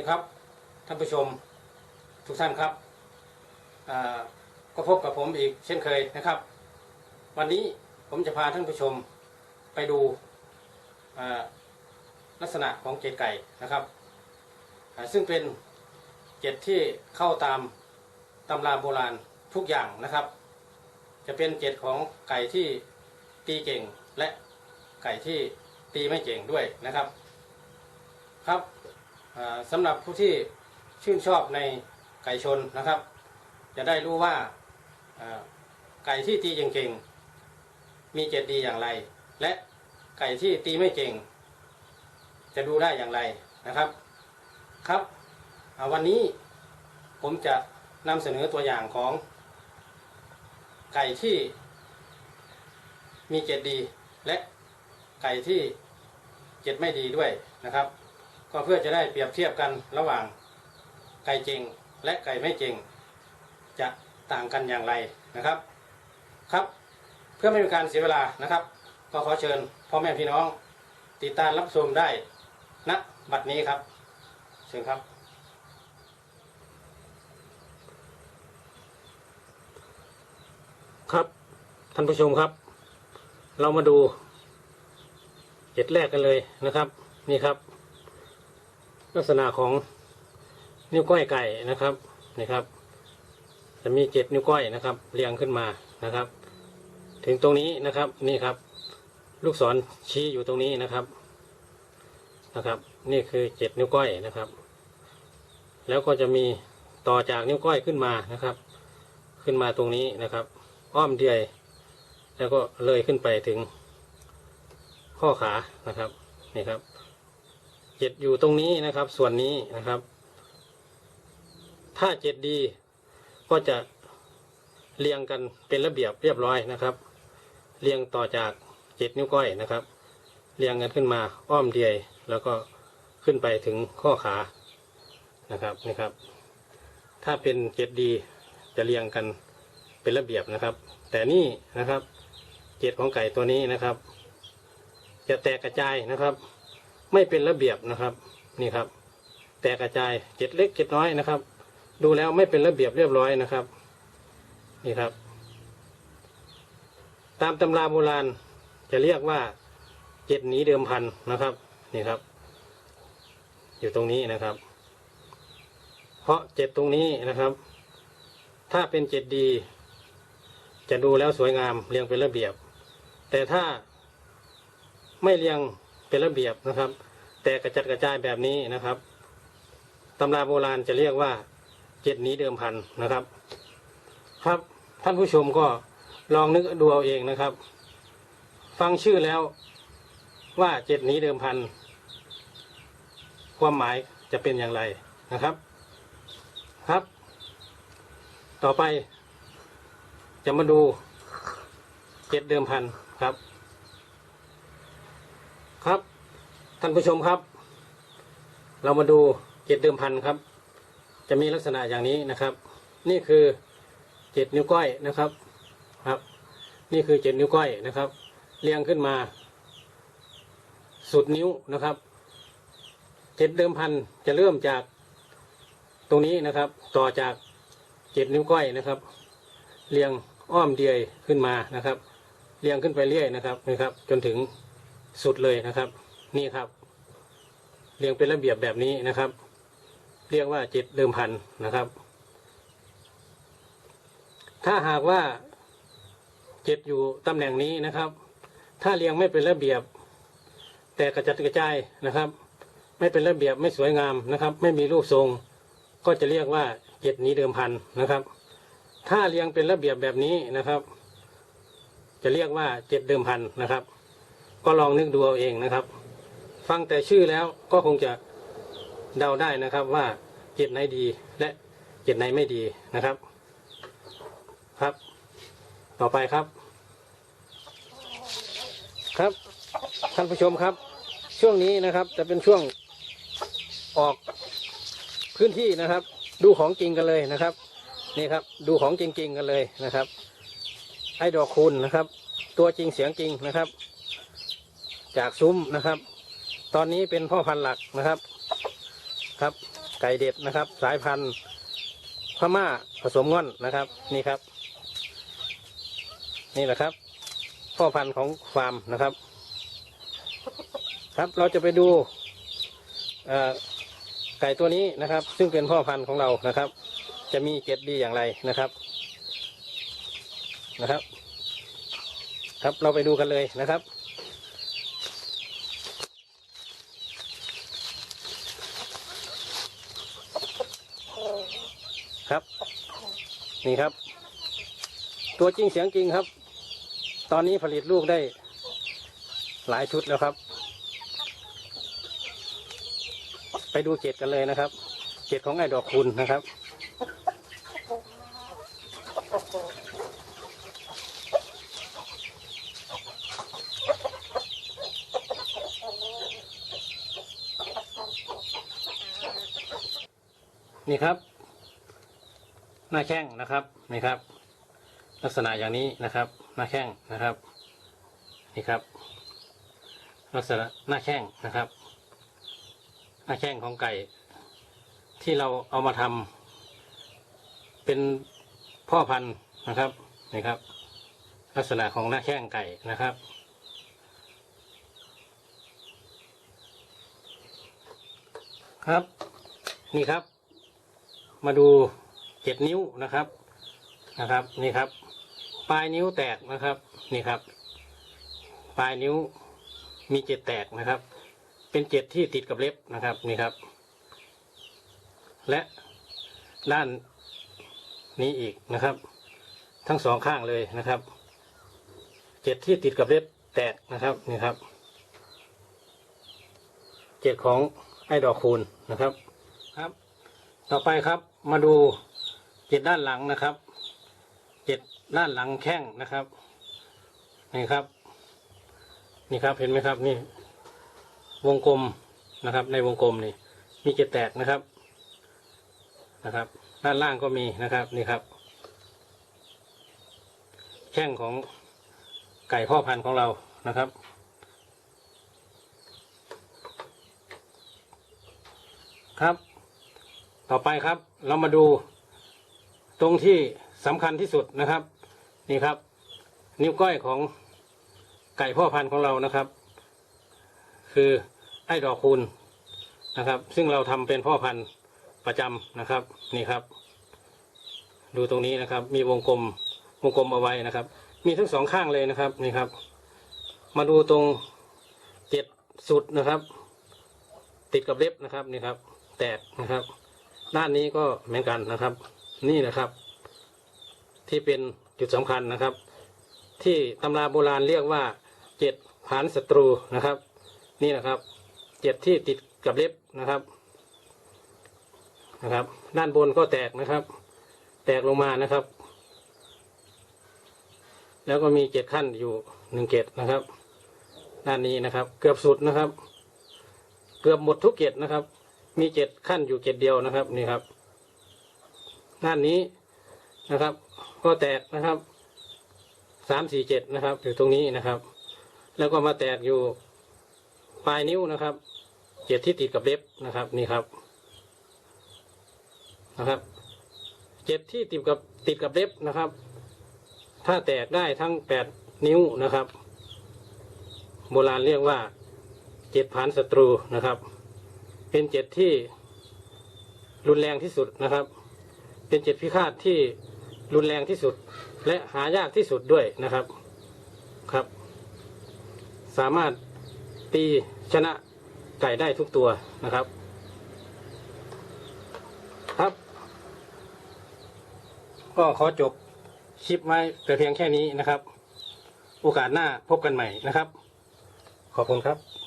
ดีครับท่านผู้ชมทุกท่านครับก็พบกับผมอีกเช่นเคยนะครับ วันนี้ผมจะพาท่านผู้ชมไปดูลักษณะของเกล็ดไก่นะครับ ซึ่งเป็นเกล็ดที่เข้าตามตำราโบราณทุกอย่างนะครับ จะเป็นเกล็ดของไก่ที่ตีเก่งและไก่ที่ตีไม่เก่งด้วยนะครับครับ สำหรับผู้ที่ชื่นชอบในไก่ชนนะครับ จะได้รู้ว่าไก่ที่ตีเก่งๆมีเกล็ดดีอย่างไร และไก่ที่ตีไม่เก่ง จะดูได้อย่างไรนะครับครับวันนี้ผมจะนำเสนอตัวอย่างของ ไก่ที่มีเกล็ดดี และไก่ที่เกล็ดไม่ดีด้วยนะครับ ก็เพื่อจะได้เปรียบเทียบกันระหว่างไก่จริงและไก่ไม่จริง จะต่างกันอย่างไรนะครับ ครับ เพื่อไม่เป็นการเสียเวลานะครับ ก็ขอเชิญพ่อแม่พี่น้อง ติดตามรับชมได้ณบัดนี้ครับเชิญครับครับท่านผู้ชมครับ เรามาดูเจ็ดแรกกันเลยนะครับ นี่ครับ ลักษณะของนิ้วก้อยไก่นะครับนี่ครับ จะมีเจ็ดนิ้วก้อยนะครับ เรียงขึ้นมานะครับ ถึงตรงนี้นะครับนี่ครับ ลูกศรชี้อยู่ตรงนี้นะครับนะครับ นี่คือเจ็ดนิ้วก้อยนะครับ แล้วก็จะมีต่อจากนิ้วก้อยขึ้นมานะครับ ขึ้นมาตรงนี้นะครับ อ้อมเดียยแล้วก็เลยขึ้นไปถึงข้อขานะครับนี่ครับ เจ็ดอยู่ตรงนี้นะครับ ส่วนนี้นะครับ ถ้าเจ็ดดีก็จะเรียงกันเป็นระเบียบเรียบร้อยนะครับ เรียงต่อจากเจ็ดนิ้วก้อยนะครับ เรียงกันขึ้นมาอ้อมเดียยแล้วก็ขึ้นไปถึงข้อขานะครับนี่ครับ ถ้าเป็นเจ็ดดีจะเรียงกันเป็นระเบียบนะครับ แต่นี่นะครับเจ็ดของไก่ตัวนี้นะครับ จะแตกกระจายนะครับ ไม่เป็นระเบียบนะครับนี่ครับ แตกกระจายเจ็ดเล็กเจ็ดน้อยนะครับ ดูแล้วไม่เป็นระเบียบเรียบร้อยนะครับ นี่ครับ ตามตำราโบราณจะเรียกว่าเจ็ดหนีเดิมพันนะครับนี่ครับ อยู่ตรงนี้นะครับ เพราะเจ็ดตรงนี้นะครับ ถ้าเป็นเจ็ดดีจะดูแล้วสวยงามเรียงเป็นระเบียบ แต่ถ้าไม่เรียง เป็นระเบียบนะครับ แต่กระจัดกระจายแบบนี้นะครับตำราโบราณจะเรียกว่าเจ็ดหนี้เดิมพันนะครับ ครับท่านผู้ชมก็ลองนึกดูเอาเองนะครับ ฟังชื่อแล้วว่าเจ็ดหนี้เดิมพันความหมายจะเป็นอย่างไรนะครับ ครับ ต่อไปจะมาดูเจ็ดเดิมพันครับ ท่านผู้ชมครับ เรามาดูเจ็ดเดิมพันครับ จะมีลักษณะอย่างนี้นะครับ นี่คือเจ็ดนิ้วก้อยนะครับครับ นี่คือเจ็ดนิ้วก้อยนะครับ เรียงขึ้นมา สุดนิ้วนะครับเจ็ดเดิมพันจะเริ่มจากตรงนี้นะครับ ต่อจากเจ็ดนิ้วก้อยนะครับ เรียงอ้อมเดียขึ้นมานะครับ เรียงขึ้นไปเรื่อยนะครับนะครับ จนถึงสุดเลยนะครับ นี่ครับ เรียงเป็นระเบียบแบบนี้นะครับ เรียกว่าเจ็ดเดิมพันนะครับ ถ้าหากว่าเจ็ดอยู่ตำแหน่งนี้นะครับ ถ้าเรียงไม่เป็นระเบียบ แต่กระจัดกระจายนะครับ ไม่เป็นระเบียบไม่สวยงามนะครับ ไม่มีรูปทรง ก็จะเรียกว่าเจ็ดนี้เดิมพันนะครับ ถ้าเรียงเป็นระเบียบแบบนี้นะครับ จะเรียกว่าเจ็ดเดิมพันนะครับ ก็ลองนึกดูเอาเองนะครับ ฟังแต่ชื่อแล้วก็คงจะเดาได้นะครับว่าเจ็ดไหนดีและเจ็ดไหนไม่ดีนะครับ ครับ ต่อไปครับ ครับท่านผู้ชมครับ ช่วงนี้นะครับ จะเป็นช่วงออกพื้นที่นะครับ ดูของจริงกันเลยนะครับ นี่ครับ ดูของจริงๆกันเลยนะครับไอ้ดอกคูณนะครับ ตัวจริงเสียงจริงนะครับ จากซุ้มนะครับ ตอนนี้เป็นพ่อพันธุ์หลักนะครับ ครับ ไก่เด็ดนะครับ สายพันธุ์พม่าผสมง่อนนะครับ นี่ครับ นี่แหละครับ พ่อพันธุ์ของฟาร์มนะครับ ครับเราจะไปดูไก่ตัวนี้นะครับ ซึ่งเป็นพ่อพันธุ์ของเรานะครับ จะมีเกล็ดดีอย่างไรนะครับนะครับ ครับเราไปดูกันเลยนะครับ ครับ นี่ครับ ตัวจริงเสียงจริงครับ ตอนนี้ผลิตลูกได้ หลายชุดแล้วครับ ไปดูเกตกันเลยนะครับ เกตของไอ้ดอกคุณนะครับนี่ครับ หน้าแข้งนะครับนี่ครับ ลักษณะอย่างนี้นะครับ หน้าแข้งนะครับ นี่ครับ ลักษณะหน้าแข้งนะครับ หน้าแข้งของไก่ ที่เราเอามาทำเป็นพ่อพันธุ์นะครับนี่ครับ ลักษณะของหน้าแข้งไก่นะครับครับ นี่ครับ มาดู เจ็ดนิ้วนะครับนะครับนี่ครับ ปลายนิ้วแตกนะครับนี่ครับ ปลายนิ้วมีเจ็ดแตกนะครับ เป็นเจ็ดที่ติดกับเล็บนะครับนี่ครับ และด้านนี้อีกนะครับ ทั้งสองข้างเลยนะครับเจ็ดที่ติดกับเล็บแตกนะครับนี่ครับเจ็ดของไอ้ดอกคูณนะครับครับ ต่อไปครับมาดู เจ็ดด้านหลังนะครับ เจ็ดด้านหลังแข้งนะครับ นี่ครับ นี่ครับเห็นไหมครับนี่ วงกลมนะครับ ในวงกลมนี่ มีเจ็ดแตกนะครับนะครับ ด้านล่างก็มีนะครับนี่ครับ แข้งของไก่พ่อพันธุ์ของเรานะครับครับ ต่อไปครับ เรามาดู ตรงที่สำคัญที่สุดนะครับ นี่ครับ นิ้วก้อยของไก่พ่อพันธุ์ของเรานะครับ คือไอ้ดอกคูณนะครับ ซึ่งเราทำเป็นพ่อพันธุ์ประจำนะครับ นี่ครับ ดูตรงนี้นะครับ มีวงกลมวงกลมเอาไว้นะครับ มีทั้งสองข้างเลยนะครับนี่ครับ มาดูตรงเจ็ดสุดนะครับ ติดกับเล็บนะครับนี่ครับ แตกนะครับ ด้านนี้ก็เหมือนกันนะครับ นี่นะครับ ที่เป็นจุดสำคัญนะครับ ที่ตำราโบราณเรียกว่าเจ็ดผานศัตรูนะครับ นี่นะครับเจ็ดที่ติดกับเล็บนะครับนะครับ ด้านบนก็แตกนะครับ แตกลงมานะครับ แล้วก็มีเจ็ดขั้นอยู่หนึ่งเกตนะครับ ด้านนี้นะครับ เกือบสุดนะครับ เกือบหมดทุกเกตนะครับ มีเจ็ดขั้นอยู่เกตเดียวนะครับนี่ครับ ด้านนี้นะครับ ก็แตกนะครับสามสี่เจ็ดนะครับ อยู่ตรงนี้นะครับ แล้วก็มาแตกอยู่ปลายนิ้วนะครับเจ็ดที่ติดกับเล็บนะครับนี่ครับนะครับเจ็ดที่ติดกับติดกับเล็บนะครับ ถ้าแตกได้ทั้งแปดนิ้วนะครับ โบราณเรียกว่าเจ็ดผานศัตรูนะครับ เป็นเจ็ดที่รุนแรงที่สุดนะครับ เป็นเจ็ดพิฆาตที่รุนแรงที่สุด และหายากที่สุดด้วยนะครับครับ สามารถตีชนะไก่ได้ทุกตัวนะครับ ครับ ก็ขอจบคลิปไว้แต่เพียงแค่นี้นะครับ โอกาสหน้าพบกันใหม่นะครับ ขอบคุณครับ